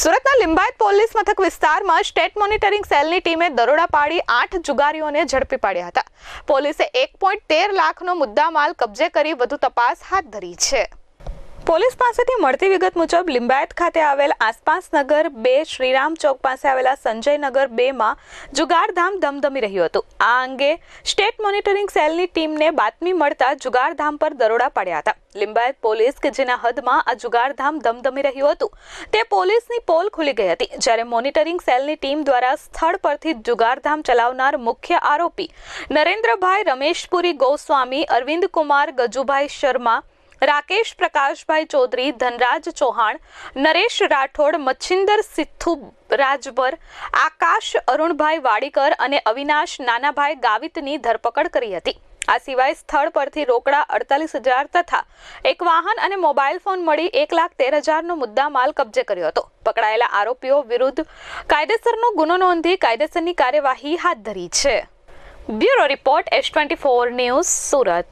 સુરતના લિંબાયત પોલીસ મથક વિસ્તારમાં સ્ટેટ મોનિટરિંગ સેલની ટીમે દરોડા પાડી આઠ જુગારીઓને ઝડપી પાડ્યા હતા. પોલીસે એક પોઈન્ટ તેર લાખનો મુદ્દામાલ કબજે કરી વધુ તપાસ હાથ ધરી છે. પોલીસ પાસેથી મળતી વિગત મુજબ લિંબાયત ખાતે આવેલ આસપાસ નગર બે, શ્રીરામ ચોક પાસે આવેલા સંજયનગર બેમાં જુગારધામ ધમધમી રહ્યું હતું. આ અંગે સ્ટેટ મોનિટરિંગ સેલની ટીમને બાતમી મળતા જુગારધામ પર દરોડા પાડ્યા હતા. લિંબાયત પોલીસ કે જેના હદમાં આ જુગારધામ ધમધમી રહ્યું હતું, તે પોલીસની પોલ ખુલી ગઈ હતી. જ્યારે મોનિટરિંગ સેલની ટીમ દ્વારા સ્થળ પરથી જુગારધામ ચલાવનાર મુખ્ય આરોપી નરેન્દ્રભાઈ રમેશપુરી ગોસ્વામી, અરવિંદ કુમાર, ગજુભાઈ શર્મા રાકેશ પ્રકાશભાઈ ચૌધરી, ધનરાજ ચૌહાણ, નરેશ રાઠોડ, મચ્છિંદર સિથ્થુ રાજભર, આકાશ અરુણભાઈ વાડીકર અને અવિનાશ નાનાભાઈ ગાવિતની ધરપકડ કરી હતી. આ સિવાય સ્થળ પરથી રોકડા અડતાલીસ હજાર તથા એક વાહન અને મોબાઈલ ફોન મળી એક લાખ તેર હજારનો મુદ્દામાલ કબજે કર્યો હતો. પકડાયેલા આરોપીઓ વિરુદ્ધ કાયદેસરનો ગુનો નોંધી કાયદેસરની કાર્યવાહી હાથ ધરી છે. Bureau report S twenty four news Surat.